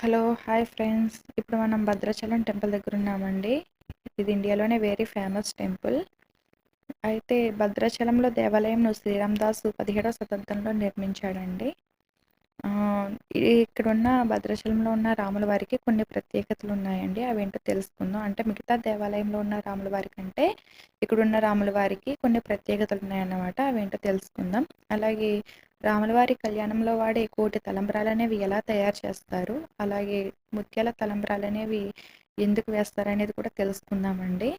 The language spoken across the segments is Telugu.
Hello hi friends. ఇప్పుడు మనం భద్రాచలం టెంపుల్ దగ్గర ఉన్నామండి. ఇది ఇండియాలోనే వెరీ ఫేమస్ టెంపుల్. అయితే భద్రాచలంలో దేవాలయంను శ్రీరామదాసు పదిహేడవ శతాబ్దంలో నిర్మించాడండి. ఇక్కడ ఉన్న భద్రాచలంలో ఉన్న రాముల వారికి కొన్ని ప్రత్యేకతలు ఉన్నాయండి. అవి ఏంటో తెలుసుకుందాం. అంటే మిగతా దేవాలయంలో ఉన్న రాముల వారి కంటే ఇక్కడున్న రాముల వారికి కొన్ని ప్రత్యేకతలు ఉన్నాయన్నమాట. అవి ఏంటో తెలుసుకుందాం. అలాగే రాములవారి కళ్యాణంలో వాడే కోటి తలంబ్రాలు అనేవి ఎలా తయారు చేస్తారు? అలాగే ముత్యాల తలంబ్రాలు అనేవి ఎందుకు వేస్తారు అనేది కూడా తెలుసుకుందామండి.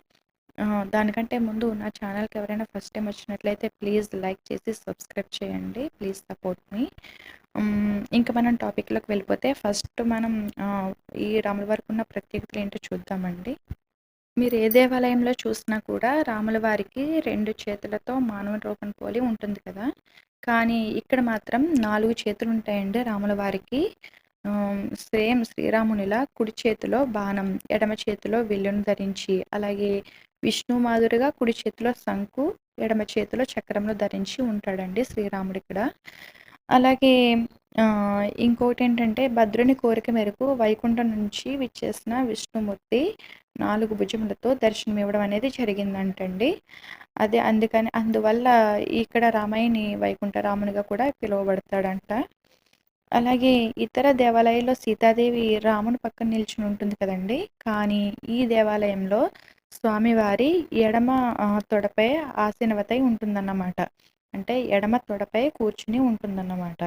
దానికంటే ముందు నా ఛానల్కి ఎవరైనా ఫస్ట్ టైం వచ్చినట్లయితే ప్లీజ్ లైక్ చేసి సబ్స్క్రైబ్ చేయండి. ప్లీజ్ సపోర్ట్ మీ. ఇంకా మనం టాపిక్లోకి వెళ్ళిపోతే ఫస్ట్ మనం ఈ రాముల వారికి ఉన్న ప్రత్యేకతలు ఏంటో చూద్దామండి. మీరు ఏ దేవాలయంలో చూసినా కూడా రాముల వారికి రెండు చేతులతో మానవ రూపం పోలి ఉంటుంది కదా. కానీ ఇక్కడ మాత్రం నాలుగు చేతులు ఉంటాయండి రాముల వారికి. సేమ్ శ్రీరామునిలా కుడి చేతిలో బాణం ఎడమ చేతిలో విల్లును ధరించి అలాగే విష్ణు మాదిరిగా కుడి చేతిలో శంకు ఎడమ చేతిలో చక్రంలో ధరించి ఉంటాడండి శ్రీరాముడు ఇక్కడ అలాగే ఇంకోటి ఏంటంటే భద్రుని కోరిక మేరకు వైకుంఠం నుంచి విచ్చేసిన విష్ణుమూర్తి నాలుగు భుజములతో దర్శనం ఇవ్వడం అనేది జరిగిందంటండి. అదే అందుకని అందువల్ల ఇక్కడ రామాయణి వైకుంఠ రామునిగా కూడా పిలువబడతాడంట. అలాగే ఇతర దేవాలయాల్లో సీతాదేవి రాముని పక్కన నిల్చుని ఉంటుంది కదండి. కానీ ఈ దేవాలయంలో స్వామివారి ఎడమ తొడపై ఆసీనవతై ఉంటుందన్నమాట. అంటే ఎడమ తొడపై కూర్చుని ఉంటుందన్నమాట.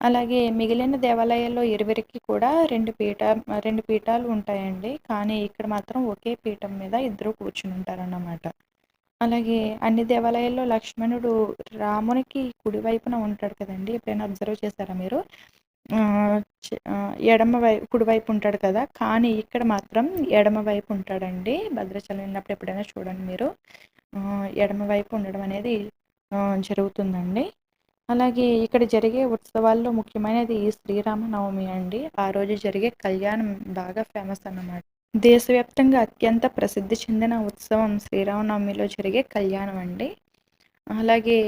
అలాగే మిగిలిన దేవాలయాల్లో ఇరువురికి కూడా రెండు పీఠ రెండు పీఠాలు ఉంటాయండి. కానీ ఇక్కడ మాత్రం ఒకే పీఠం మీద ఇద్దరు కూర్చుని ఉంటారన్నమాట. అలాగే అన్ని దేవాలయాల్లో లక్ష్మణుడు రామునికి కుడివైపున ఉంటాడు కదండి. ఎప్పుడైనా అబ్జర్వ్ చేశారా మీరు? ఆ, ఎడమ వైపు కుడివైపు ఉంటాడు కదా. కానీ ఇక్కడ మాత్రం ఎడమ వైపు ఉంటాడండి. భద్రాచలం వెళ్ళినప్పుడు ఎప్పుడైనా చూడండి మీరు. ఎడమ వైపు ఉండడం అనేది జరుగుతుందండి. అలాగే ఇక్కడ జరిగే ఉత్సవాల్లో ముఖ్యమైనది ఈ శ్రీరామనవమి అండి. ఆ రోజు జరిగే కళ్యాణం బాగా ఫేమస్ అన్నమాట. దేశవ్యాప్తంగా అత్యంత ప్రసిద్ధి చెందిన ఉత్సవం శ్రీరామనవమిలో జరిగే కళ్యాణం అండి. అలాగే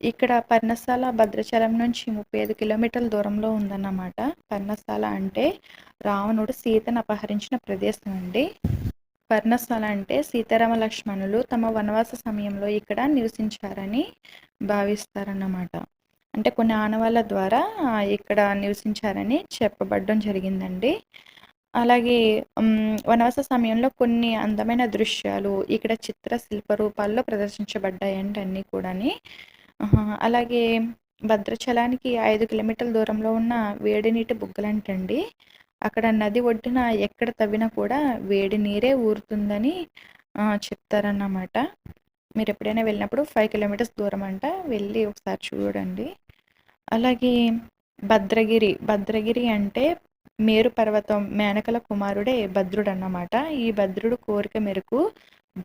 ఇక్కడ పర్ణశాల భద్రాచలం నుంచి ముప్పై ఐదు కిలోమీటర్ల దూరంలో ఉందన్నమాట. పర్ణశాల అంటే రావణుడు సీతను అపహరించిన ప్రదేశం అండి. పర్ణశాల అంటే సీతారామ లక్ష్మణులు తమ వనవాస సమయంలో ఇక్కడ నివసించారని భావిస్తారన్నమాట. అంటే కొన్ని ఆనవాళ్ళ ద్వారా ఇక్కడ నివసించారని చెప్పబడడం జరిగిందండి. అలాగే వనవాస సమయంలో కొన్ని అందమైన దృశ్యాలు ఇక్కడ చిత్ర శిల్ప రూపాల్లో ప్రదర్శించబడ్డాయండి అన్నీ కూడాని అలాగే భద్రాచలానికి ఐదు కిలోమీటర్ల దూరంలో ఉన్న వేడి నీటి బుగ్గలంటండి. అక్కడ నది ఒడ్డున ఎక్కడ తవ్వినా కూడా వేడి నీరే ఊరుతుందని చెప్తారన్నమాట. మీరు ఎప్పుడైనా వెళ్ళినప్పుడు ఫైవ్ కిలోమీటర్స్ దూరం అంట వెళ్ళి ఒకసారి చూడండి. అలాగే భద్రగిరి భద్రగిరి అంటే మేరు పర్వతం మేనకల కుమారుడే భద్రుడు అన్నమాట ఈ భద్రుడు కోరిక మేరకు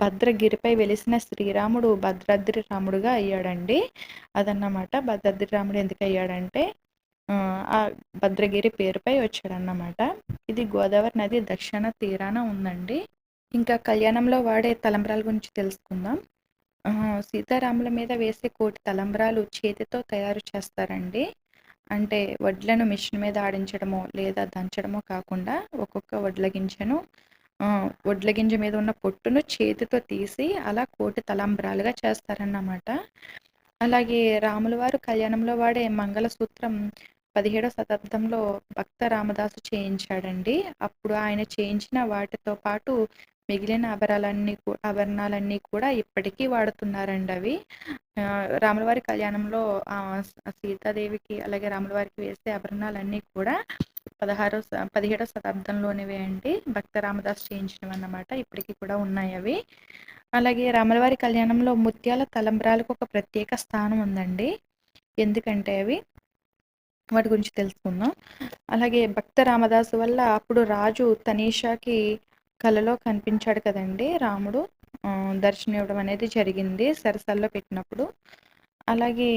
భద్రగిరిపై వెలిసిన శ్రీరాముడు భద్రాద్రి రాముడుగా అయ్యాడండి. అదన్నమాట భద్రాద్రి రాముడు ఎందుకు అయ్యాడంటే ఆ, భద్రగిరి పేరుపై వచ్చాడన్నమాట. ఇది గోదావరి నది దక్షిణ తీరాన ఉందండి. ఇంకా కళ్యాణంలో వాడే తలంబ్రాల గురించి తెలుసుకుందాం. సీతారాముల మీద వేసే కోటి తలంబ్రాలు చేతితో తయారు చేస్తారండి. అంటే వడ్లను మిషన్ మీద ఆడించడమో లేదా దంచడమో కాకుండా ఒక్కొక్క వడ్ల గింజను వడ్ల గింజ మీద ఉన్న పొట్టును చేతితో తీసి అలా కోటి తలంబ్రాలుగా చేస్తారన్నమాట. అలాగే రాముల వారు కళ్యాణంలో వాడే మంగళసూత్రం పదిహేడవ శతాబ్దంలో భక్త రామదాసు చేయించాడండి. అప్పుడు ఆయన చేయించిన వాటితో పాటు మిగిలిన ఆభరణాలన్నీ ఆభరణాలన్నీ కూడా ఇప్పటికీ వాడుతున్నారండి అవి. రాములవారి కళ్యాణంలో సీతాదేవికి అలాగే రాములవారికి వేసే ఆభరణాలన్నీ కూడా పదహారో పదిహేడో పదిహేడవ శతాబ్దంలోనివే అండి. భక్త రామదాస్ చేయించినవి అన్నమాట ఇప్పటికీ కూడా ఉన్నాయి అవి. అలాగే రాములవారి కళ్యాణంలో ముత్యాల తలంబ్రాలకు ఒక ప్రత్యేక స్థానం ఉందండి. ఎందుకంటే అవి వాటి గురించి తెలుసుకుందాం. అలాగే భక్త రామదాసు వల్ల అప్పుడు రాజు తనీషాకి కలలో కనిపించాడు కదండి రాముడు. ఆ, దర్శనం ఇవ్వడం అనేది జరిగింది సరసల్లో పెట్టినప్పుడు. అలాగే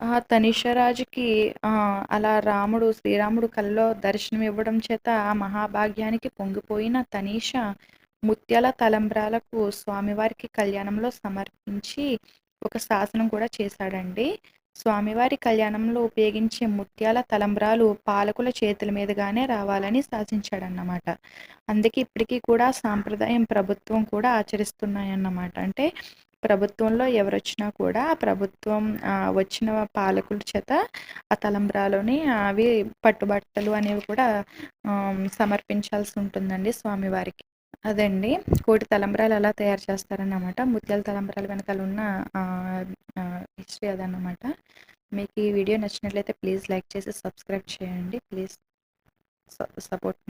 ఆ తనిషరాజుకి ఆ, అలా రాముడు శ్రీరాముడు కల్లో దర్శనం ఇవ్వడం చేత ఆ మహాభాగ్యానికి పొంగిపోయిన తనీష ముత్యాల తలంబ్రాలకు స్వామివారికి కళ్యాణంలో సమర్పించి ఒక శాసనం కూడా చేశాడండి. స్వామివారి కళ్యాణంలో ఉపయోగించే ముత్యాల తలంబ్రాలు పాలకుల చేతుల మీదుగానే రావాలని శాసించాడన్నమాట అందుకే ఇప్పటికీ కూడా సాంప్రదాయం ప్రభుత్వం కూడా ఆచరిస్తున్నాయన్నమాట. అంటే ప్రభుత్వంలో ఎవరు వచ్చినా కూడా ఆ ప్రభుత్వం వచ్చిన పాలకుల చేత ఆ తలంబ్రాలోని అవి పట్టుబట్టలు అనేవి కూడా సమర్పించాల్సి ఉంటుందండి స్వామివారికి. అదండి. కోటి తలంబ్రాలు ఎలా తయారు చేస్తారన్నమాట. ముత్యాల తలంబ్రాలు వెనకాల ఉన్న హిస్టరీ అదన్నమాట. మీకు ఈ వీడియో నచ్చినట్లయితే ప్లీజ్ లైక్ చేసి సబ్స్క్రైబ్ చేయండి. Please support